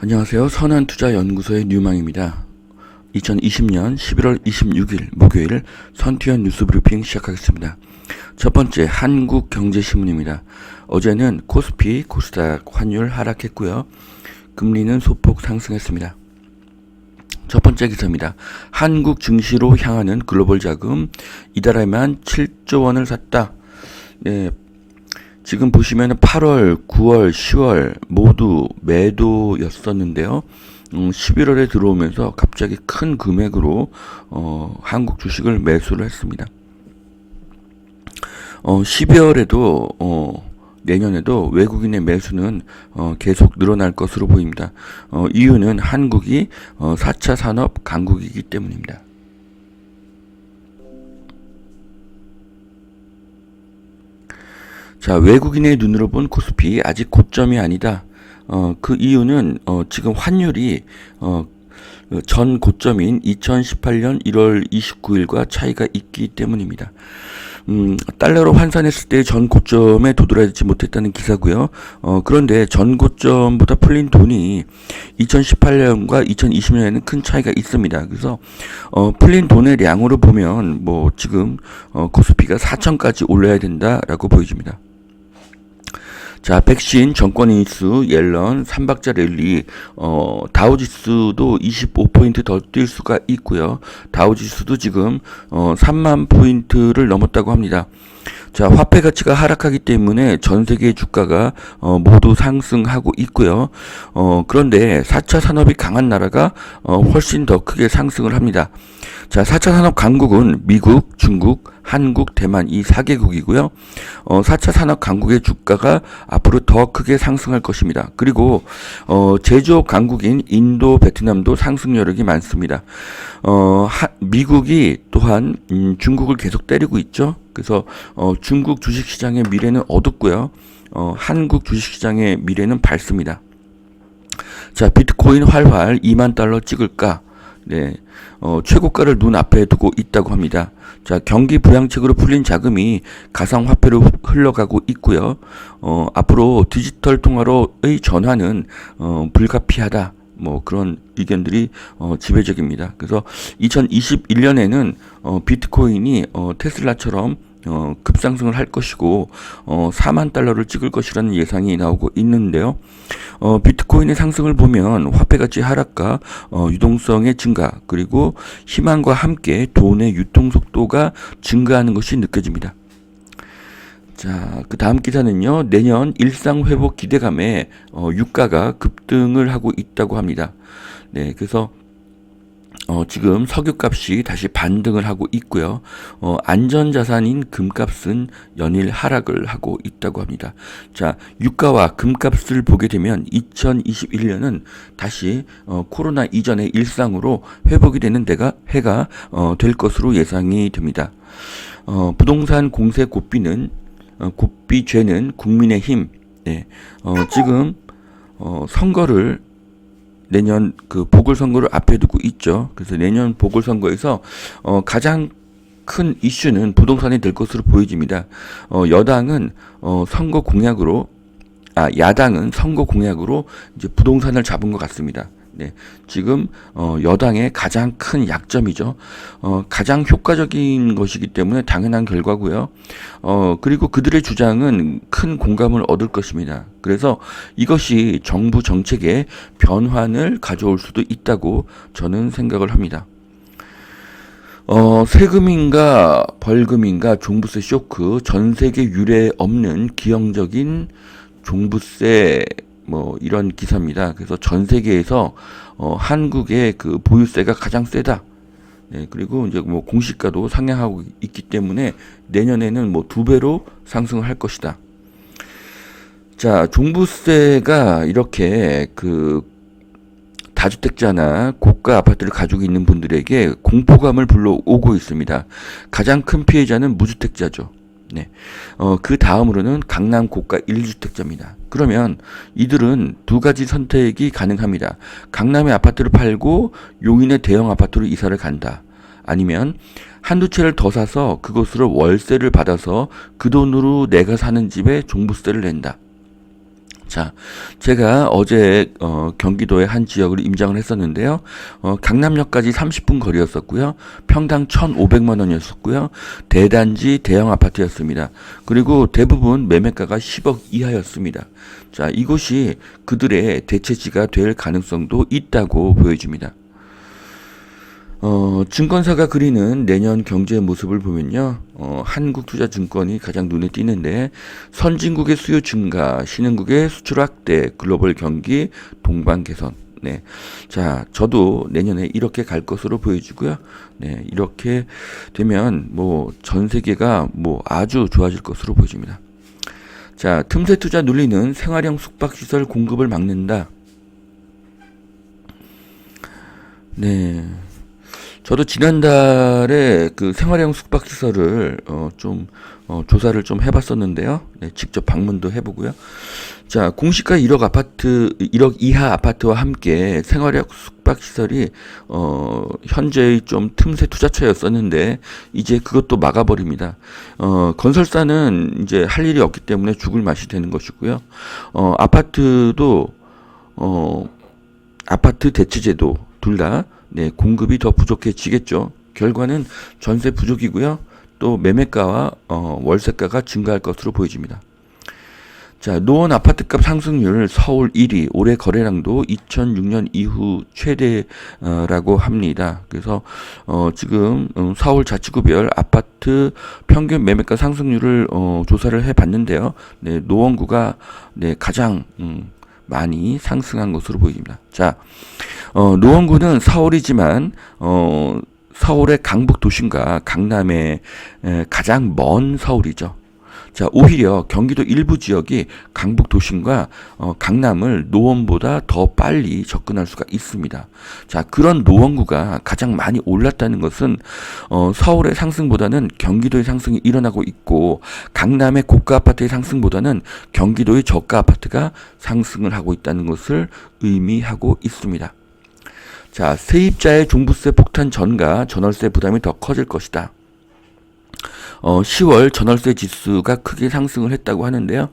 안녕하세요. 선한투자연구소의 뉴망입니다. 2020년 11월 26일 목요일 선투연 뉴스 브리핑 시작하겠습니다. 첫 번째 한국경제신문입니다. 어제는 코스피, 코스닥 환율 하락했고요. 금리는 소폭 상승했습니다. 첫 번째 기사입니다. 한국 증시로 향하는 글로벌 자금 이달에만 7조 원을 샀다. 네, 지금 보시면 8월, 9월, 10월 모두 매도였었는데요. 음, 11월에 들어오면서 갑자기 큰 금액으로 어, 한국 주식을 매수를 했습니다. 어, 12월에도 어, 내년에도 외국인의 매수는 어, 계속 늘어날 것으로 보입니다. 어, 이유는 한국이 어, 4차 산업 강국이기 때문입니다. 자, 외국인의 눈으로 본 코스피 아직 고점이 아니다. 어, 그 이유는 어, 지금 환율이 어, 전 고점인 2018년 1월 29일과 차이가 있기 때문입니다. 음, 달러로 환산했을 때 전 고점에 도달하지 못했다는 기사고요. 어, 그런데 전 고점보다 풀린 돈이 2018년과 2020년에는 큰 차이가 있습니다. 그래서 어, 풀린 돈의 량으로 보면 뭐 지금 어, 코스피가 4천까지 올라야 된다라고 보여집니다. 자, 백신, 정권 인수, 옐런, 3박자 랠리, 어, 다우지수도 25포인트 더 뛸 수가 있고요. 다우지수도 지금, 어, 3만 포인트를 넘었다고 합니다. 자, 화폐 가치가 하락하기 때문에 전 세계 주가가 어, 모두 상승하고 있고요. 어, 그런데 4차 산업이 강한 나라가 어, 훨씬 더 크게 상승을 합니다. 자, 4차 산업 강국은 미국, 중국, 한국, 대만 이 4개국이고요. 어, 4차 산업 강국의 주가가 앞으로 더 크게 상승할 것입니다. 그리고 어, 제조업 강국인 인도, 베트남도 상승 여력이 많습니다. 어, 하, 미국이 또한 음, 중국을 계속 때리고 있죠. 그래서 어, 중국 주식시장의 미래는 어둡고요. 어, 한국 주식시장의 미래는 밝습니다. 자, 비트코인 활활 2만 달러 찍을까? 네, 어, 최고가를 눈앞에 두고 있다고 합니다. 자, 경기 부양책으로 풀린 자금이 가상화폐로 흘러가고 있고요. 어, 앞으로 디지털 통화로의 전환은 어, 불가피하다. 뭐 그런 의견들이 어, 지배적입니다. 그래서 2021년에는 어, 비트코인이 어, 테슬라처럼 어, 급상승을 할 것이고 어, 4만 달러를 찍을 것이라는 예상이 나오고 있는데요. 어, 비트코인의 상승을 보면 화폐 가치 하락과 어, 유동성의 증가 그리고 희망과 함께 돈의 유통 속도가 증가하는 것이 느껴집니다. 자, 그 다음 기사는요, 내년 일상 회복 기대감에 어, 유가가 급등을 하고 있다고 합니다. 네, 그래서 어, 지금 석유값이 다시 반등을 하고 있고요. 어, 안전자산인 금값은 연일 하락을 하고 있다고 합니다. 자, 유가와 금값을 보게 되면 2021년은 다시 어, 코로나 이전의 일상으로 회복이 되는 데가 해가 어, 될 것으로 예상이 됩니다. 어, 부동산 공세 고삐는 어, 고삐죄는 국민의힘. 네, 어, 지금 어, 선거를 내년 그 보궐선거를 앞에 두고 있죠. 그래서 내년 보궐선거에서 어, 가장 큰 이슈는 부동산이 될 것으로 보여집니다. 어, 여당은 어, 선거 공약으로 아 야당은 선거 공약으로 이제 부동산을 잡은 것 같습니다. 네, 지금 어, 여당의 가장 큰 약점이죠. 어, 가장 효과적인 것이기 때문에 당연한 결과고요. 어, 그리고 그들의 주장은 큰 공감을 얻을 것입니다. 그래서 이것이 정부 정책의 변환을 가져올 수도 있다고 저는 생각을 합니다. 어, 세금인가 벌금인가 종부세 쇼크 전 세계 유례 없는 기형적인 종부세 뭐 이런 기사입니다. 그래서 전 세계에서 어, 한국의 그 보유세가 가장 세다. 네, 그리고 이제 뭐 공시가도 상향하고 있기 때문에 내년에는 뭐 두 배로 상승을 할 것이다. 자, 종부세가 이렇게 그 다주택자나 고가 아파트를 가지고 있는 분들에게 공포감을 불러오고 있습니다. 가장 큰 피해자는 무주택자죠. 네. 어, 그 다음으로는 강남 고가 1주택자입니다. 그러면 이들은 두 가지 선택이 가능합니다. 강남의 아파트를 팔고 용인의 대형 아파트로 이사를 간다. 아니면 한두 채를 더 사서 그것으로 월세를 받아서 그 돈으로 내가 사는 집에 종부세를 낸다. 자, 제가 어제 어, 경기도의 한 지역을 임장을 했었는데요. 어, 강남역까지 30분 거리였었고요. 평당 1,500만 원이었었고요. 대단지 대형 아파트였습니다. 그리고 대부분 매매가가 10억 이하였습니다. 자, 이곳이 그들의 대체지가 될 가능성도 있다고 보여집니다. 어, 증권사가 그리는 내년 경제 모습을 보면요, 어, 한국투자증권이 가장 눈에 띄는데, 선진국의 수요 증가, 신흥국의 수출 확대, 글로벌 경기, 동반 개선. 네. 자, 저도 내년에 이렇게 갈 것으로 보여지고요. 네, 이렇게 되면 뭐 전 세계가 뭐 아주 좋아질 것으로 보여집니다. 자, 틈새 투자 눌리는 생활형 숙박 시설 공급을 막는다. 네. 저도 지난달에 그 생활형 숙박시설을 어, 좀 어, 조사를 좀 해봤었는데요. 네, 직접 방문도 해보고요. 자, 공시가 1억 아파트, 1억 이하 아파트와 함께 생활형 숙박시설이 어, 현재의 좀 틈새 투자처였었는데 이제 그것도 막아버립니다. 어, 건설사는 이제 할 일이 없기 때문에 죽을 맛이 되는 것이고요. 어, 아파트도 어, 아파트 대체제도 둘다 네, 공급이 더 부족해지겠죠. 결과는 전세 부족이고요. 또 매매가와 어, 월세가가 증가할 것으로 보여집니다. 자, 노원 아파트값 상승률 서울 1위, 올해 거래량도 2006년 이후 최대라고 합니다. 그래서 어, 지금 음, 서울 자치구별 아파트 평균 매매가 상승률을 어, 조사를 해 봤는데요. 네, 노원구가 네, 가장 음, 많이 상승한 것으로 보입니다. 자, 어, 노원구는 서울이지만 어, 서울의 강북 도심과 강남의 에, 가장 먼 서울이죠. 자, 오히려 경기도 일부 지역이 강북 도심과 어, 강남을 노원보다 더 빨리 접근할 수가 있습니다. 자, 그런 노원구가 가장 많이 올랐다는 것은 어, 서울의 상승보다는 경기도의 상승이 일어나고 있고 강남의 고가 아파트의 상승보다는 경기도의 저가 아파트가 상승을 하고 있다는 것을 의미하고 있습니다. 자, 세입자의 종부세 폭탄 전가 전월세 부담이 더 커질 것이다. 어, 10월 전월세 지수가 크게 상승을 했다고 하는데요.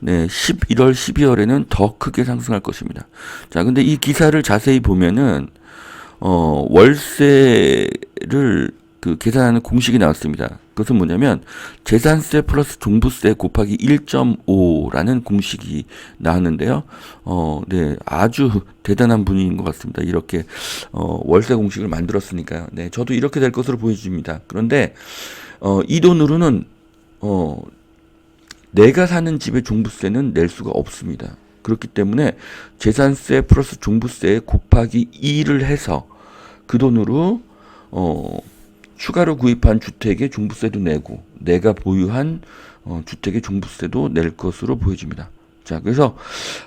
네, 11월, 12월에는 더 크게 상승할 것입니다. 자, 근데 이 기사를 자세히 보면은 어, 월세를 그 계산하는 공식이 나왔습니다. 그것은 뭐냐면 재산세 플러스 종부세 곱하기 1.5라는 공식이 나왔는데요. 어, 네, 아주 대단한 분인 것 같습니다. 이렇게 어, 월세 공식을 만들었으니까요. 네, 저도 이렇게 될 것으로 보여집니다. 그런데 어, 이 돈으로는 어, 내가 사는 집의 종부세는 낼 수가 없습니다. 그렇기 때문에 재산세 플러스 종부세 곱하기 2를 해서 그 돈으로 어, 추가로 구입한 주택의 종부세도 내고 내가 보유한 어, 주택의 종부세도 낼 것으로 보여집니다. 자, 그래서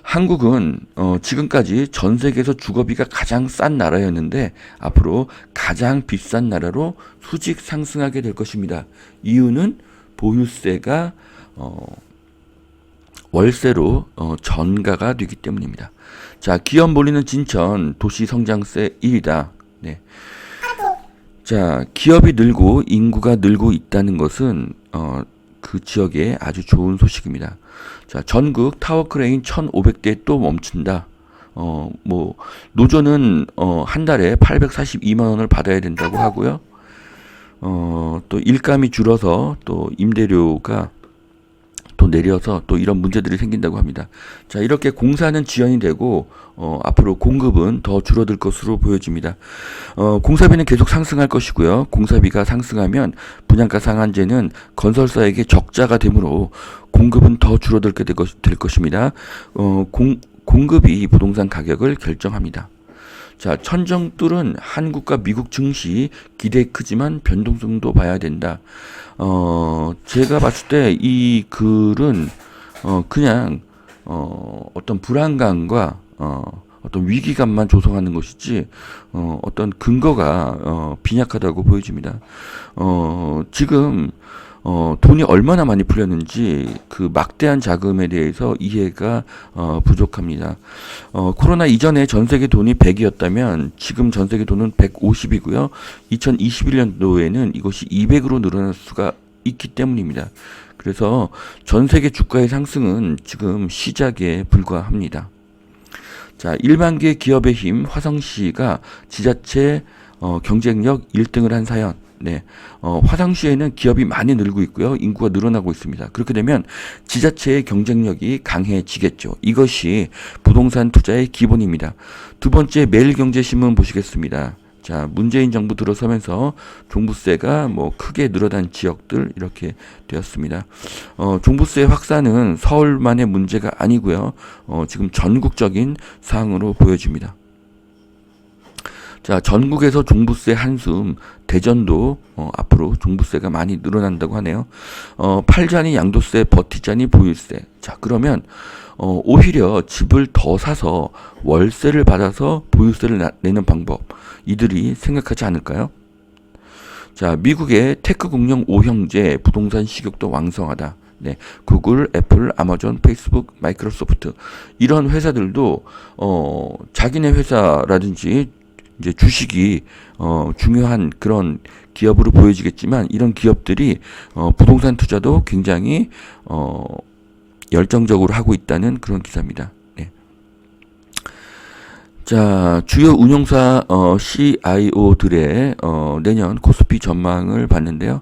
한국은 어, 지금까지 전 세계에서 주거비가 가장 싼 나라였는데 앞으로 가장 비싼 나라로 수직 상승하게 될 것입니다. 이유는 보유세가 어, 월세로 어, 전가가 되기 때문입니다. 자, 기업 몰리는 진천 도시 성장세 1위다. 네. 자, 기업이 늘고 인구가 늘고 있다는 것은 어, 그 지역에 아주 좋은 소식입니다. 자, 전국 타워크레인 1,500대 또 멈춘다. 어, 뭐 노조는 어, 한 달에 842만 원을 받아야 된다고 하고요. 어, 또 일감이 줄어서 또 임대료가 또 내려서 또 이런 문제들이 생긴다고 합니다. 자, 이렇게 공사는 지연이 되고 어, 앞으로 공급은 더 줄어들 것으로 보여집니다. 어, 공사비는 계속 상승할 것이고요. 공사비가 상승하면 분양가 상한제는 건설사에게 적자가 되므로 공급은 더 줄어들게 될, 것, 될 것입니다. 어, 공, 공급이 부동산 가격을 결정합니다. 자, 천정뚫은 한국과 미국 증시 기대 크지만 변동성도 봐야 된다. 어, 제가 봤을 때 이 글은 어, 그냥 어, 어떤 불안감과 어, 어떤 위기감만 조성하는 것이지 어, 어떤 근거가 어, 빈약하다고 보여집니다. 어, 지금 어, 돈이 얼마나 많이 풀렸는지 그 막대한 자금에 대해서 이해가 어, 부족합니다. 어, 코로나 이전에 전 세계 돈이 100이었다면 지금 전 세계 돈은 150이고요. 2021년도에는 이것이 200으로 늘어날 수가 있기 때문입니다. 그래서 전 세계 주가의 상승은 지금 시작에 불과합니다. 자, 일반계 기업의 힘 화성시가 지자체 어, 경쟁력 1등을 한 사연. 네. 어, 화성시에는 기업이 많이 늘고 있고요. 인구가 늘어나고 있습니다. 그렇게 되면 지자체의 경쟁력이 강해지겠죠. 이것이 부동산 투자의 기본입니다. 두 번째 매일경제신문 보시겠습니다. 자, 문재인 정부 들어서면서 종부세가 뭐 크게 늘어난 지역들 이렇게 되었습니다. 어, 종부세 확산은 서울만의 문제가 아니고요. 어, 지금 전국적인 사항으로 보여집니다. 자, 전국에서 종부세 한숨, 대전도 어, 앞으로 종부세가 많이 늘어난다고 하네요. 어, 팔자니 양도세, 버티자니 보유세. 자, 그러면 어, 오히려 집을 더 사서 월세를 받아서 보유세를 나- 내는 방법 이들이 생각하지 않을까요? 자, 미국의 테크 공룡 5형제 부동산 시격도 왕성하다. 네, 구글, 애플, 아마존, 페이스북, 마이크로소프트 이런 회사들도 어 자기네 회사라든지 이제 주식이 어 중요한 그런 기업으로 보여지겠지만 이런 기업들이 어 부동산 투자도 굉장히 어 열정적으로 하고 있다는 그런 기사입니다. 네. 자, 주요 운용사 어, CIO들의 어, 내년 코스피 전망을 봤는데요.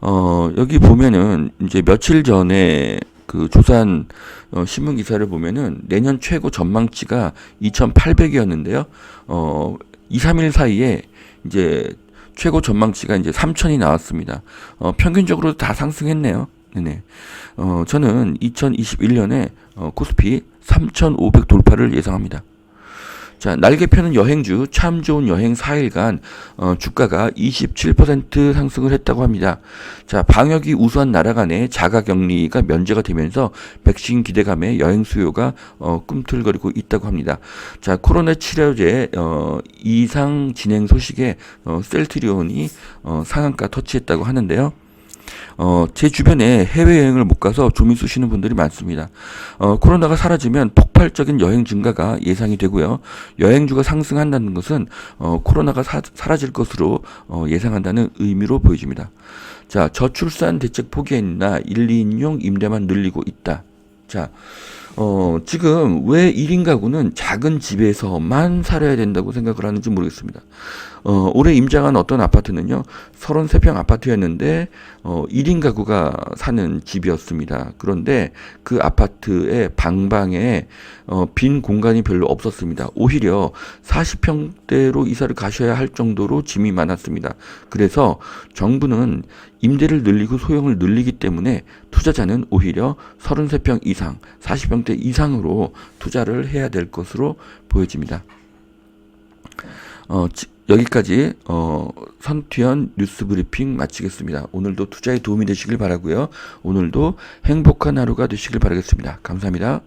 어, 여기 보면은 이제 며칠 전에 그 조산 어, 신문 기사를 보면은 내년 최고 전망치가 2,800이었는데요. 어, 2, 3일 사이에 이제 최고 전망치가 이제 3,000이 나왔습니다. 어, 평균적으로 다 상승했네요. 네네. 어, 저는 2021년에 어, 코스피 3,500 돌파를 예상합니다. 자, 날개 펴는 여행주 참 좋은 여행 4일간 어, 주가가 27% 상승을 했다고 합니다. 자, 방역이 우수한 나라 간의 자가 격리가 면제가 되면서 백신 기대감에 여행 수요가 어, 꿈틀거리고 있다고 합니다. 자, 코로나 치료제 어, 이상 진행 소식에 어, 셀트리온이 어, 상한가 터치했다고 하는데요. 어, 제 주변에 해외여행을 못 가서 조민 쑤시는 분들이 많습니다. 어, 코로나가 사라지면 폭발적인 여행 증가가 예상이 되고요. 여행주가 상승한다는 것은 어, 코로나가 사, 사라질 것으로 어, 예상한다는 의미로 보여집니다. 자, 저출산 대책 포기했나 1, 2인용 임대만 늘리고 있다. 자, 어, 지금 왜 1인 가구는 작은 집에서만 살아야 된다고 생각을 하는지 모르겠습니다. 어, 올해 임장한 어떤 아파트는요, 33평 아파트였는데, 어, 1인 가구가 사는 집이었습니다. 그런데 그 아파트의 방방에, 어, 빈 공간이 별로 없었습니다. 오히려 40평대로 이사를 가셔야 할 정도로 짐이 많았습니다. 그래서 정부는 임대를 늘리고 소형을 늘리기 때문에 투자자는 오히려 33평 이상, 40평 대 이상으로 투자를 해야 될 것으로 보여집니다. 어, 지- 여기까지 어, 선투연 뉴스 브리핑 마치겠습니다. 오늘도 투자에 도움이 되시길 바라고요. 오늘도 행복한 하루가 되시길 바라겠습니다. 감사합니다.